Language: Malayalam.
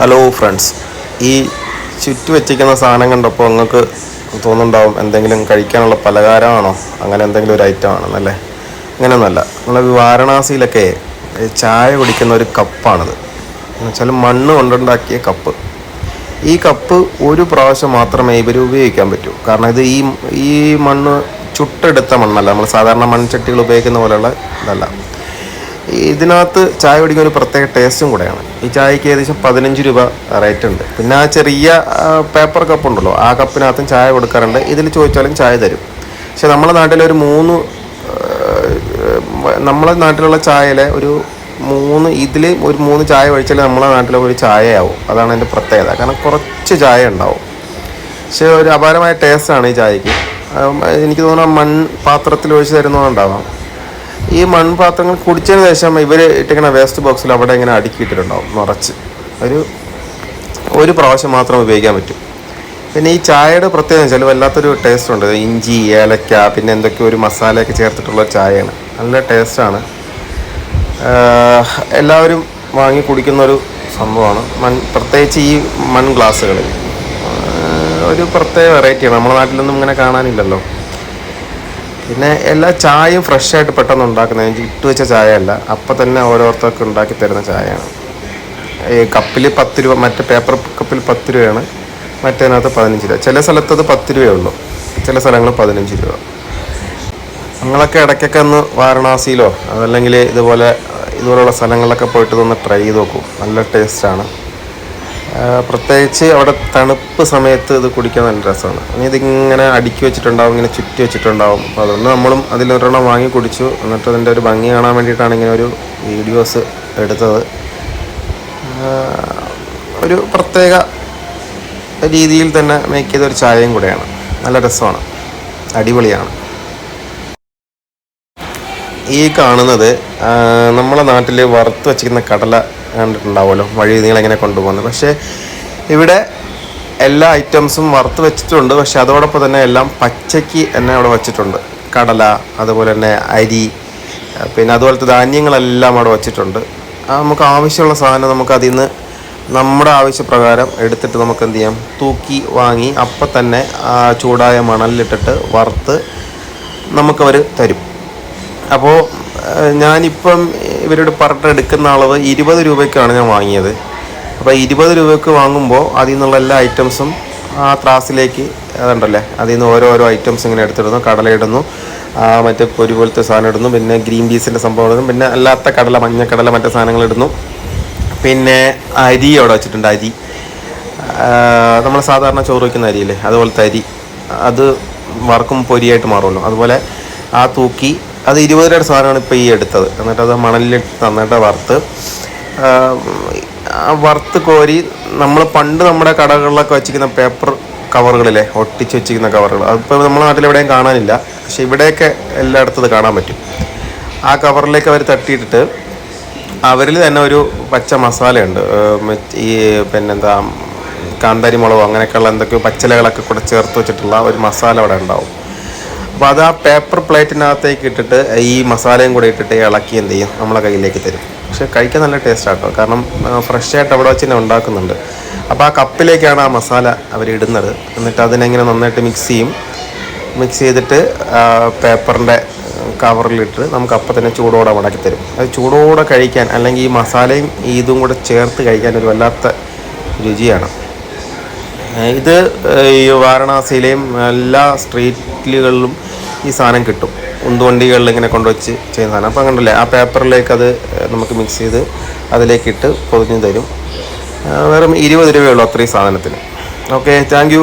ഹലോ ഫ്രണ്ട്സ് ഈ ചുറ്റു വെച്ചിരിക്കുന്ന സാധനം കണ്ടപ്പോൾ നിങ്ങൾക്ക് തോന്നുന്നുണ്ടാവും എന്തെങ്കിലും കഴിക്കാനുള്ള പലഹാരമാണോ? അങ്ങനെ എന്തെങ്കിലും ഒരു ഐറ്റം ആണെന്നല്ലേ? അങ്ങനെയൊന്നുമല്ല നമ്മൾ വാരണാസിയിലൊക്കെ ചായ കുടിക്കുന്ന ഒരു കപ്പാണിത്. എന്നുവെച്ചാൽ മണ്ണ് കൊണ്ടുണ്ടാക്കിയ കപ്പ്. ഈ കപ്പ് ഒരു പ്രാവശ്യം മാത്രമേ ഇവർ ഉപയോഗിക്കാൻ പറ്റൂ. കാരണം ഇത് ഈ ഈ മണ്ണ് ചുട്ടെടുത്ത മണ്ണല്ല. നമ്മൾ സാധാരണ മൺചട്ടികൾ ഉപയോഗിക്കുന്ന പോലെയുള്ള ഇതല്ല. ഇതിനകത്ത് ചായ കുടിക്കാൻ ഒരു പ്രത്യേക ടേസ്റ്റും കൂടെയാണ്. ഈ ചായക്ക് ഏകദേശം പതിനഞ്ച് രൂപ റേറ്റ് ഉണ്ട്. പിന്നെ ആ ചെറിയ പേപ്പർ കപ്പ് ഉണ്ടല്ലോ ആ കപ്പിനകത്തും ചായ കൊടുക്കാറുണ്ട്. ഇതിൽ ചോദിച്ചാലും ചായ തരും. പക്ഷെ നമ്മുടെ നാട്ടിലെ ഒരു മൂന്ന് നമ്മളെ നാട്ടിലുള്ള ചായയിലെ ഒരു മൂന്ന് ഇതിൽ ഒരു മൂന്ന് ചായ ഒഴിച്ചാൽ നമ്മളെ നാട്ടിലെ ഒരു ചായയാവും. അതാണ് എന്റെ പ്രത്യേകത. കാരണം കുറച്ച് ചായ ഉണ്ടാവും. പക്ഷേ ഒരു അപാരമായ ടേസ്റ്റാണ് ഈ ചായക്ക്. എനിക്ക് തോന്നുന്നു മൺ പാത്രത്തിൽ ഒഴിച്ച് തരുന്നതുകൊണ്ടാവാം. ഈ മൺപാത്രങ്ങൾ കുടിച്ചതിന് ശേഷം ഇവർ ഇട്ടിങ്ങനെ വേസ്റ്റ് ബോക്സിൽ അവിടെ ഇങ്ങനെ അടുക്കിയിട്ടിട്ടുണ്ടാവും നിറച്ച്. ഒരു ഒരു പ്രാവശ്യം മാത്രം ഉപയോഗിക്കാൻ പറ്റും. പിന്നെ ഈ ചായയുടെ പ്രത്യേകത വെച്ചാൽ വല്ലാത്തൊരു ടേസ്റ്റ് ഉണ്ട്. ഇഞ്ചി ഏലക്ക പിന്നെ എന്തൊക്കെയോ ഒരു മസാലയൊക്കെ ചേർത്തിട്ടുള്ള ചായയാണ്. നല്ല ടേസ്റ്റാണ് എല്ലാവരും വാങ്ങി കുടിക്കുന്ന ഒരു സംഭവമാണ്. മൺ പ്രത്യേകിച്ച് ഈ മൺ ഗ്ലാസ്സുകളിൽ. ഒരു പ്രത്യേക വെറൈറ്റിയാണ് നമ്മുടെ നാട്ടിലൊന്നും ഇങ്ങനെ കാണാനില്ലല്ലോ. പിന്നെ എല്ലാ ചായയും ഫ്രഷ് ആയിട്ട് പെട്ടെന്ന് ഉണ്ടാക്കുന്നത്. ഇട്ട് വെച്ച ചായ അല്ല അപ്പം തന്നെ ഓരോരുത്തർക്ക് ഉണ്ടാക്കി തരുന്ന ചായയാണ്. ഈ കപ്പിൽ പത്ത് രൂപ മറ്റേ പേപ്പർ കപ്പിൽ പത്ത് രൂപയാണ്. മറ്റേതിനകത്ത് പതിനഞ്ച് രൂപ. ചില സ്ഥലത്ത് അത് പത്ത് രൂപയേ ചില സ്ഥലങ്ങൾ പതിനഞ്ച് രൂപ. നിങ്ങളൊക്കെ ഇടയ്ക്കൊക്കെ ഒന്ന് വാരണാസിയിലോ അതല്ലെങ്കിൽ ഇതുപോലെ ഇതുപോലുള്ള സ്ഥലങ്ങളിലൊക്കെ പോയിട്ട് ഒന്ന് ട്രൈ ചെയ്ത് നോക്കൂ. നല്ല ടേസ്റ്റാണ് പ്രത്യേകിച്ച് അവിടെ തണുപ്പ് സമയത്ത് ഇത് കുടിക്കാൻ നല്ല രസമാണ്. ഇനി ഇതിങ്ങനെ അടുക്കി വെച്ചിട്ടുണ്ടാവും ഇങ്ങനെ ചുറ്റി വെച്ചിട്ടുണ്ടാവും. അപ്പോൾ അതുകൊണ്ട് നമ്മളും അതിലൊരെണ്ണം വാങ്ങി കുടിച്ചു. എന്നിട്ട് അതിന്റെ ഒരു ഭംഗി കാണാൻ വേണ്ടിയിട്ടാണ് ഇങ്ങനെ ഒരു വീഡിയോസ് എടുത്തത്. ഒരു പ്രത്യേക രീതിയിൽ തന്നെ മേക്ക് ചെയ്ത ഒരു ചായയും കൂടെയാണ്. നല്ല രസമാണ്. അടിപൊളിയാണ്. ഈ കാണുന്നത് നമ്മളെ നാട്ടിൽ വറുത്ത് വച്ചിരിക്കുന്ന കടല കണ്ടിട്ടുണ്ടാവുമല്ലോ. വഴി നിങ്ങളെങ്ങനെ കൊണ്ടുപോകുന്നത്. പക്ഷേ ഇവിടെ എല്ലാ ഐറ്റംസും വറുത്ത് വെച്ചിട്ടുണ്ട്. പക്ഷേ അതോടൊപ്പം തന്നെ എല്ലാം പച്ചയ്ക്ക് തന്നെ അവിടെ വെച്ചിട്ടുണ്ട്. കടല അതുപോലെ തന്നെ അരി പിന്നെ അതുപോലത്തെ ധാന്യങ്ങളെല്ലാം അവിടെ വെച്ചിട്ടുണ്ട്. നമുക്ക് ആവശ്യമുള്ള സാധനം നമുക്ക് അതിൽ നിന്ന് നമ്മുടെ ആവശ്യപ്രകാരം എടുത്തിട്ട് നമുക്ക് എന്ത് ചെയ്യാം? തൂക്കി വാങ്ങി അപ്പം തന്നെ ചൂടായ മണലിലിട്ടിട്ട് വറുത്ത് നമുക്കവർ തരും. അപ്പോൾ ഞാനിപ്പം ഇവരോട് പറഞ്ഞിട്ട് എടുക്കുന്ന അളവ് ഇരുപത് രൂപയ്ക്കാണ് ഞാൻ വാങ്ങിയത്. അപ്പോൾ ഇരുപത് രൂപയ്ക്ക് വാങ്ങുമ്പോൾ അതിൽ നിന്നുള്ള എല്ലാ ഐറ്റംസും ആ ത്രാസിലേക്ക് അതുണ്ടല്ലേ അതിൽ നിന്ന് ഓരോരോ ഐറ്റംസ് ഇങ്ങനെ എടുത്തിടുന്നു കടല ഇടുന്നു മറ്റേ പൊരി പോലത്തെ സാധനം ഇടുന്നു പിന്നെ ഗ്രീൻ പീസിന്റെ സംഭവം ഇടുന്നു പിന്നെ അല്ലാത്ത കടല മഞ്ഞക്കടല മറ്റേ സാധനങ്ങൾ ഇടുന്നു. പിന്നെ അരി അവിടെ വെച്ചിട്ടുണ്ട് അരി. നമ്മൾ സാധാരണ ചോറ് വയ്ക്കുന്ന അരിയില്ലേ അതുപോലത്തെ അരി. അത് വറക്കും പൊരിയായിട്ട് മാറുമല്ലോ. അതുപോലെ ആ തൂക്കി അത് ഇരുപത് രൂപയുടെ സാധനമാണ് ഇപ്പോൾ ഈ എടുത്തത്. എന്നിട്ട് അത് മണലിൽ തന്നിട്ട് വറുത്ത്. ആ, ആ വറുത്ത് കോരി നമ്മൾ പണ്ട് നമ്മുടെ കടകളിലൊക്കെ വെച്ചിരിക്കുന്ന പേപ്പർ കവറുകളിലെ ഒട്ടിച്ച് വെച്ചിരിക്കുന്ന കവറുകൾ. അതിപ്പോൾ നമ്മുടെ നാട്ടിൽ എവിടെയും കാണാനില്ല. പക്ഷെ ഇവിടെയൊക്കെ എല്ലായിടത്തും കാണാൻ പറ്റും. ആ കവറിലേക്ക് അവർ തട്ടിയിട്ടിട്ട് അവരിൽ തന്നെ ഒരു പച്ച മസാലയുണ്ട്. ഈ പിന്നെന്താ കാന്താരി മുളകോ അങ്ങനെയൊക്കെയുള്ള എന്തൊക്കെയോ പച്ചിലകളൊക്കെ കൂടെ ചേർത്ത് വെച്ചിട്ടുള്ള ഒരു മസാല അവിടെ ഉണ്ടാവും. അപ്പോൾ അത് ആ പേപ്പർ പ്ലേറ്റിനകത്തേക്ക് ഇട്ടിട്ട് ഈ മസാലയും കൂടെ ഇട്ടിട്ട് ഇളക്കി എന്ത് ചെയ്യും? നമ്മളെ കയ്യിലേക്ക് തരും. പക്ഷെ കഴിക്കാൻ നല്ല ടേസ്റ്റ് ആട്ടോ. കാരണം ഫ്രഷ് ആയിട്ട് അവിടെ വെച്ച് തന്നെ ഉണ്ടാക്കുന്നുണ്ട്. അപ്പോൾ ആ കപ്പിലേക്കാണ് ആ മസാല അവർ ഇടുന്നത്. എന്നിട്ട് അതിനെങ്ങനെ നന്നായിട്ട് മിക്സ് ചെയ്യും. മിക്സ് ചെയ്തിട്ട് പേപ്പറിന്റെ കവറിലിട്ട് നമുക്ക് അപ്പം തന്നെ ചൂടോടെ മടക്കി തരും. അത് ചൂടോടെ കഴിക്കാൻ അല്ലെങ്കിൽ ഈ മസാലയും ഇതും കൂടെ ചേർത്ത് കഴിക്കാൻ ഒരു വല്ലാത്ത രുചിയാണ്. ഇത് ഈ വാരണാസിയിലെയും എല്ലാ സ്ട്രീറ്റിലുകളിലും ഈ സാധനം കിട്ടും. ഉന്തുവണ്ടികളിൽ ഇങ്ങനെ കൊണ്ടുവച്ച് ചെയ്യുന്ന സാധനം. അപ്പോൾ കണ്ടില്ലേ ആ പേപ്പറിലേക്ക് അത് നമുക്ക് മിക്സ് ചെയ്ത് അതിലേക്കിട്ട് പൊതിഞ്ഞ് തരും. വെറും ഇരുപത് രൂപയുള്ളൂ അത്രയും സാധനത്തിന്. Okay thank